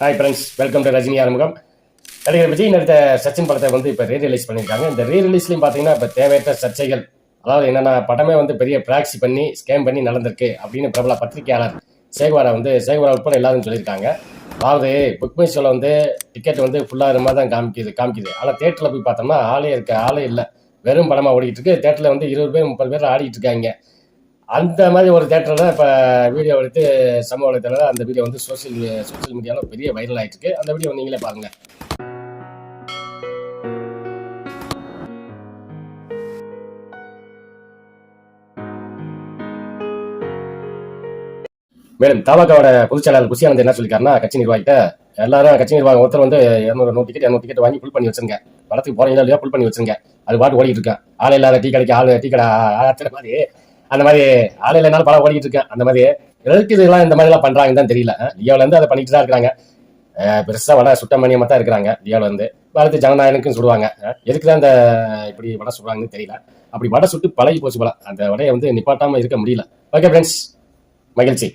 Hi friends welcome to Rajini ஆரம்பம் நடிகர் விஜய் நடித்த சச்சின் படத்தை வந்து இப்போ ரீ ரிலீஸ் பண்ணியிருக்காங்க. இந்த ரீ ரிலீஸ்லையும் பார்த்தீங்கன்னா இப்போ தேவையற்ற சர்ச்சைகள் அதாவது என்னென்னா படமே வந்து பெரிய பிராக்சி பண்ணி ஸ்கேம் பண்ணி நடந்திருக்கு அப்படின்னு பிரபல பத்திரிகையாளர் சேகுவாரா வந்து சேகுவாரா உட்பட எல்லாரும் சொல்லியிருக்காங்க. அதாவது புக் மை ஷோவில் வந்து டிக்கெட் வந்து ஃபுல்லாக மாதிரி தான் காமிக்குது காமிக்குது. ஆனால் தேட்டரில் போய் பார்த்தோம்னா ஆளே இருக்க ஆளே இல்லை. வெறும் படமாக ஓடிக்கிட்டு இருக்கு. தேட்டரில் வந்து இருபது பேர் முப்பது பேர் ஆடிக்கிட்டு இருக்காங்க. அந்த மாதிரி ஒரு தேட்டரில் இப்போ வீடியோ எடுத்து சமூக வலைத்தளத்தில் அந்த வீடியோ வந்து சோஷியல் சோஷியல் மீடியாவில் பெரிய வைரல் ஆகிட்டு இருக்கு அந்த வீடியோ நீங்களே பாருங்கள் மேலும் தவகாவோட பொதுச் செயலாளர் என்ன சொல்லியிருக்காருன்னா கட்சி நிர்வாகிட்ட எல்லாரும் கட்சி நிர்வாகம் ஒருத்தர் வந்து இரநூறு நூறு டிக்கெட் இரநூறு டிக்கெட் வாங்கி ஃபுல் பண்ணி வச்சிருங்க. படத்துக்கு போறீங்களா இல்லையா ஃபுல் பண்ணி வச்சிருங்க. அது பாட்டு ஓடிட்டு இருக்கேன் ஆள் இல்லாத டீ கடைக்கு ஆள் டீ கடை ஆத்திர மாதிரி அந்த மாதிரி ஆள் இல்லைனாலும் படம் ஓடிட்டு இருக்கேன். அந்த மாதிரி எதுக்கு இதெல்லாம் இந்த மாதிரி எல்லாம் தான் தெரியல. லியோல இருந்து அதை பண்ணிட்டு தான் இருக்கிறாங்க பெருசாக பெருசா வட சுட்டமணியமா தான் இருக்கிறாங்க லியோல இருந்து. வளர்த்து ஜனநாயகனுக்கும் சுடுவாங்க எதுக்கு தான் இந்த இப்படி வடை சுடுறாங்கன்னு தெரியல. அப்படி வடை சுட்டு பழகி போச்சு போல. அந்த வடையை வந்து நிப்பாட்டாம இருக்க முடியல. ஓகே ஃப்ரெண்ட்ஸ் மகிழ்ச்சி.